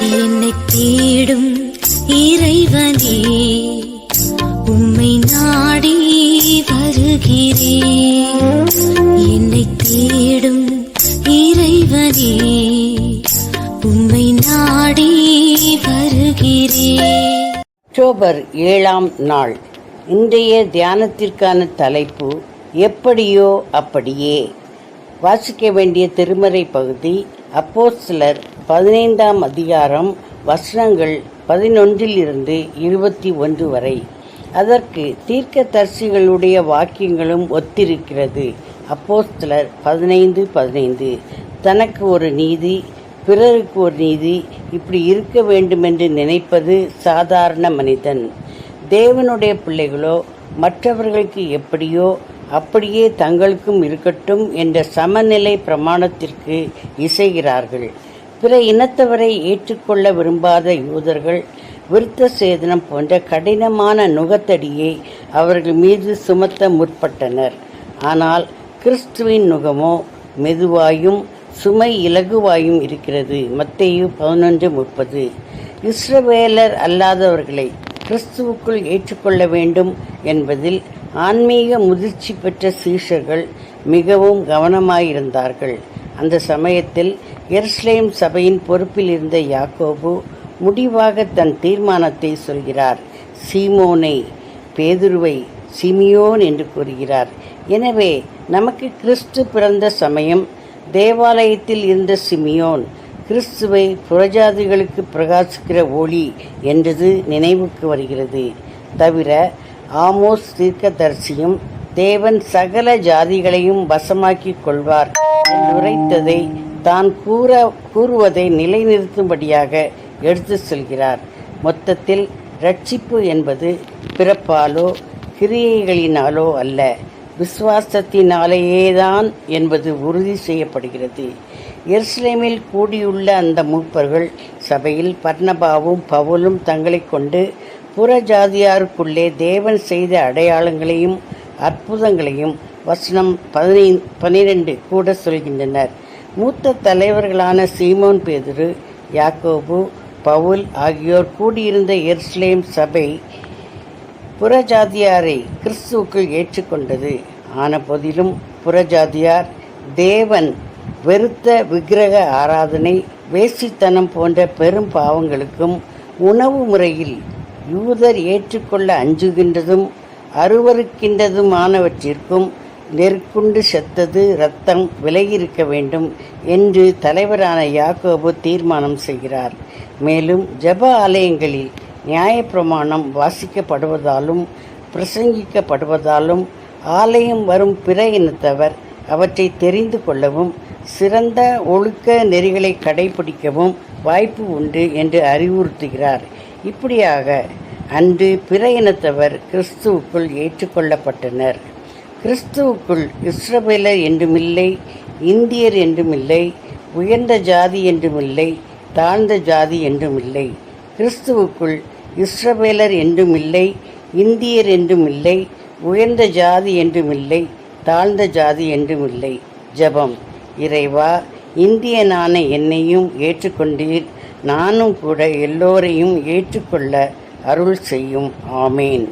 என்னை தேடும் இறைவனே உம்மை நாடி வருகிறேன் என்னை தேடும் இறைவனே உம்மை நாடி வருகிறேன் அக்டோபர் ஏழாம் நாள். இன்றைய தியானத்திற்கான தலைப்பு எப்படியோ அப்படியே. வாசிக்க வேண்டிய திருமறை பகுதி அப்போஸ்தலர் பதினைந்தாம் அதிகாரம் வசனங்கள் பதினொன்றில் இருந்து இருபத்தி ஒன்று வரை. அதற்கு தீர்க்க தரிசிகளுடைய வாக்கியங்களும் ஒத்திருக்கிறது. அப்போஸ்தலர் பதினைந்து பதினைந்து. தனக்கு ஒரு நீதி பிறருக்கு ஒரு நீதி இப்படி இருக்க வேண்டுமென்று நினைப்பது சாதாரண மனிதன். தேவனுடைய பிள்ளைகளோ மற்றவர்களுக்கு எப்படியோ அப்படியே தங்களுக்கும் இருக்கட்டும் என்ற சமநிலை பிரமாணத்திற்கு இசைகிறார்கள். பிற இனத்தவரை ஏற்றுக்கொள்ள விரும்பாத யூதர்கள் விருத்த சேதனம் போன்ற கடினமான நுகத்தடியை அவர்கள் மீது சுமத்த முற்பட்டனர். ஆனால் கிறிஸ்துவின் நுகமோ மெதுவாயும் சுமை இலகுவாயும் இருக்கிறது. மத்தேயு பதினொன்று முப்பது. இஸ்ரவேலர் அல்லாதவர்களை கிறிஸ்துவுக்குள் ஏற்றுக்கொள்ள வேண்டும் என்பதில் ஆன்மீக முதிர்ச்சி பெற்ற சீஷர்கள் மிகவும் கவனமாயிருந்தார்கள். அந்த சமயத்தில் எருஸ்லேம் சபையின் பொறுப்பில் இருந்த யாக்கோபு முடிவாக தன் தீர்மானத்தை சொல்கிறார். சீமோனை பேதுருவை சிமியோன் என்று கூறுகிறார். எனவே நமக்கு கிறிஸ்து பிறந்த சமயம் தேவாலயத்தில் இருந்த சிமியோன் கிறிஸ்துவை புறஜாதிகளுக்கு பிரகாசிக்கிற ஒளி என்றது நினைவுக்கு வருகிறது. தவிர ஆமோஸ் தீர்க்கதரிசியும் தேவன் சகல ஜாதிகளையும் வசமாக்கிக் கொள்வார். என்று உரைத்ததை தான் கூற கூறுவதை நிலைநிறுத்தும்படியாக எடுத்து செல்கிறார். மொத்தத்தில் ரட்சிப்பு என்பது பிறப்பாலோ கிரியைகளினாலோ அல்ல விசுவாசத்தினாலேயேதான் என்பது உறுதி செய்யப்படுகிறது. எருசலேமில் கூடியுள்ள அந்த மூப்பர்கள் சபையில் பர்ணபாவும் பவுலும் தங்களை கொண்டு புறஜாதியாருக்குள்ளே தேவன் செய்த அடையாளங்களையும் அற்புதங்களையும் வசனம் பதினை பனிரெண்டு கூட சொல்கின்றனர். மூத்த தலைவர்களான சீமோன் பேதுரு யாக்கோபு பவுல் ஆகியோர் கூடியிருந்த எருசலேம் சபை புறஜாதியாரை கிறிஸ்துவுக்குள் ஏற்றுக்கொண்டது. ஆன போதிலும் புறஜாதியார் தேவன் வெறுத்த விக்கிரக ஆராதனை வேசித்தனம் போன்ற பெரும் பாவங்களுக்கும் உணவு முறையில் யூதர் ஏற்றுக்கொள்ள அஞ்சுகின்றதும் அருவருக்கின்றதுமானவற்றிற்கும் நெருக்குண்டு செத்தது இரத்தம் விலகியிருக்க வேண்டும் என்று தலைவரான யாக்கோபு தீர்மானம் செய்கிறார். மேலும் ஜெப ஆலயங்களில் நியாயப்பிரமாணம் வாசிக்கப்படுவதாலும் பிரசங்கிக்கப்படுவதாலும் ஆலயம் வரும் பிற இனத்தவர் அவற்றை தெரிந்து கொள்ளவும் சிறந்த ஒழுக்க நெறிகளை கடைபிடிக்கவும் வாய்ப்பு உண்டு என்று அறிவுறுத்துகிறார். இப்படியாக அன்று பிற இனத்தவர் கிறிஸ்துவுக்குள் ஏற்றுக்கொள்ளப்பட்டனர். கிறிஸ்துவுக்குள் இஸ்ரவேலர் என்றுமில்லை இந்தியர் என்றுமில்லை உயர்ந்த ஜாதி என்றுமில்லை தாழ்ந்த ஜாதி என்றுமில்லை. கிறிஸ்துவுக்குள் இஸ்ரவேலர் என்றுமில்லை இந்தியர் என்றுமில்லை உயர்ந்த ஜாதி என்றுமில்லை தாழ்ந்த ஜாதி என்றுமில்லை. ஜெபம். இறைவா இந்தியனான என்னையும் ஏற்றுக்கொண்டீர். நானும் கூட எல்லோரையும் ஏற்றுக்கொள்ள அருள் செய்யும். ஆமேன்.